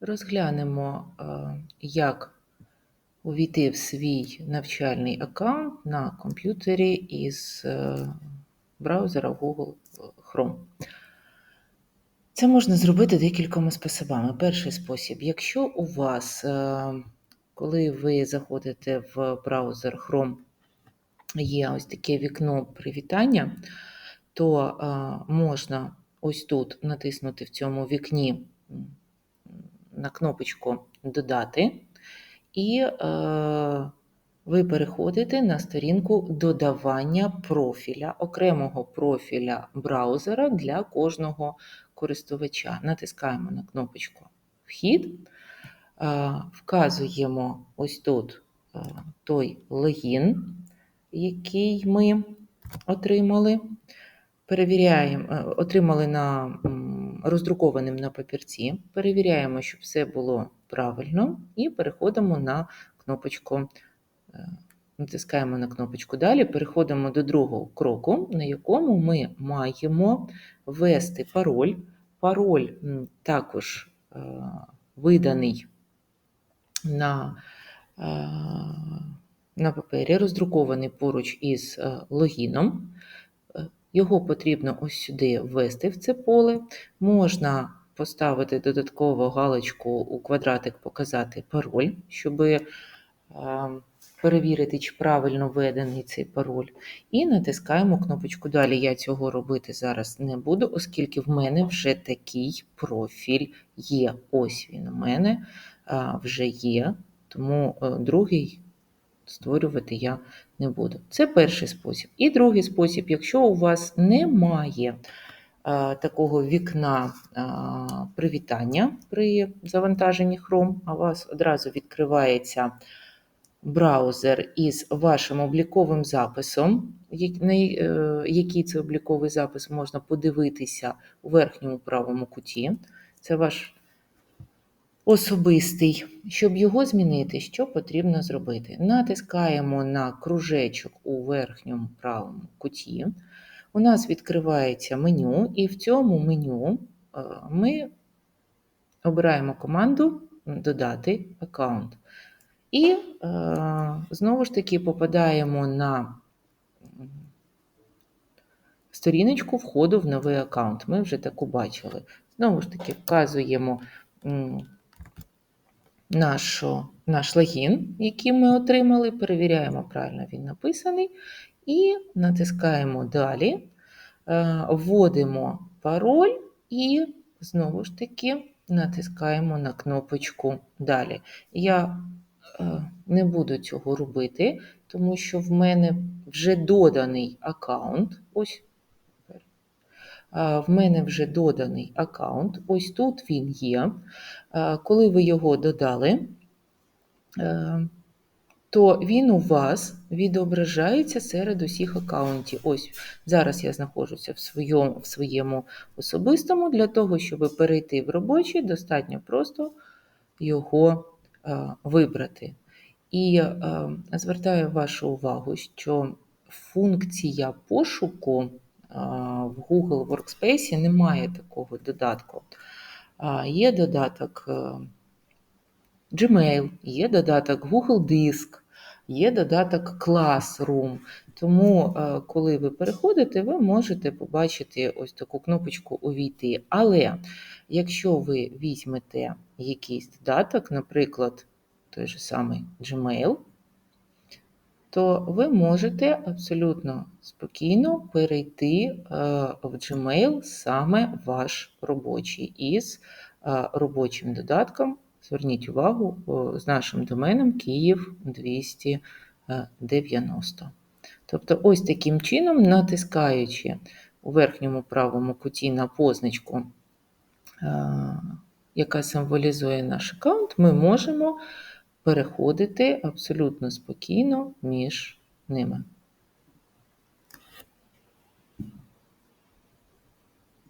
Розглянемо, е, як увійти в свій навчальний аккаунт на комп'ютері із е, браузера Google Chrome. Це можна зробити декількома способами. Перший спосіб, якщо у вас, е, коли ви заходите в браузер Chrome, є ось таке вікно привітання, то можна ось тут натиснути в цьому вікні на кнопочку Додати, і е, ви переходите на сторінку додавання профіля, окремого профіля браузера для кожного користувача. Натискаємо на кнопочку Вхід, е, вказуємо ось тут е, той логін, який ми отримали. Перевіряємо, е, отримали на роздрукованим на папірці, перевіряємо, щоб все було правильно, і переходимо на кнопочку, е, натискаємо на кнопочку Далі, переходимо до другого кроку, на якому ми маємо ввести пароль. Пароль також е, виданий на на папері, роздрукований поруч із логіном. Його потрібно ось сюди ввести в це поле. Можна поставити додатково галочку у квадратик, показати пароль, щоб е, перевірити, чи правильно введений цей пароль. І натискаємо кнопочку Далі. Я цього робити зараз не буду, оскільки в мене вже такий профіль є. Ось він у мене вже є, тому е, другий створювати я не буду. Це перший спосіб. І другий спосіб, якщо у вас немає такого вікна привітання при завантаженні Chrome, а у вас одразу відкривається браузер із вашим обліковим записом, е, який це обліковий запис можна подивитися у верхньому правому куті. Це ваш особистий. Щоб його змінити, що потрібно зробити? Натискаємо на кружечок у верхньому правому куті. У нас відкривається меню, і в цьому меню е, ми обираємо команду Додати аккаунт. І е, знову ж таки попадаємо на сторіночку входу в новий аккаунт. Ми вже таку бачили. Знову ж таки, вказуємо нашу, наш логін, який ми отримали, перевіряємо, правильно він написаний, і натискаємо Далі, е, вводимо пароль і знову ж таки натискаємо на кнопочку Далі. Я е, не буду цього робити, тому що в мене вже доданий аккаунт. Ось в мене вже доданий аккаунт. Ось тут він є. Коли ви його додали, е, то він у вас відображається серед усіх аккаунтів. Ось зараз я знаходжуся в своєму, в своєму особистому. Для того, щоб перейти в робочий, достатньо просто його е, вибрати. І е, звертаю вашу увагу, що функція пошуку Google Workspace немає такого додатку. Є додаток е, Gmail, є додаток Google Диск, є додаток Classroom. Тому, е, коли ви переходите, ви можете побачити ось таку кнопочку Увійти. Але якщо ви візьмете якийсь додаток, наприклад, той же самий Gmail, то ви можете абсолютно спокійно перейти е, в Gmail саме ваш робочий із е, робочим додатком. Зверніть увагу з нашим доменом Київ 290. Тобто, ось таким чином, натискаючи у верхньому правому куті на позначку, е, яка символізує наш аккаунт, ми можемо переходити абсолютно спокійно між ними.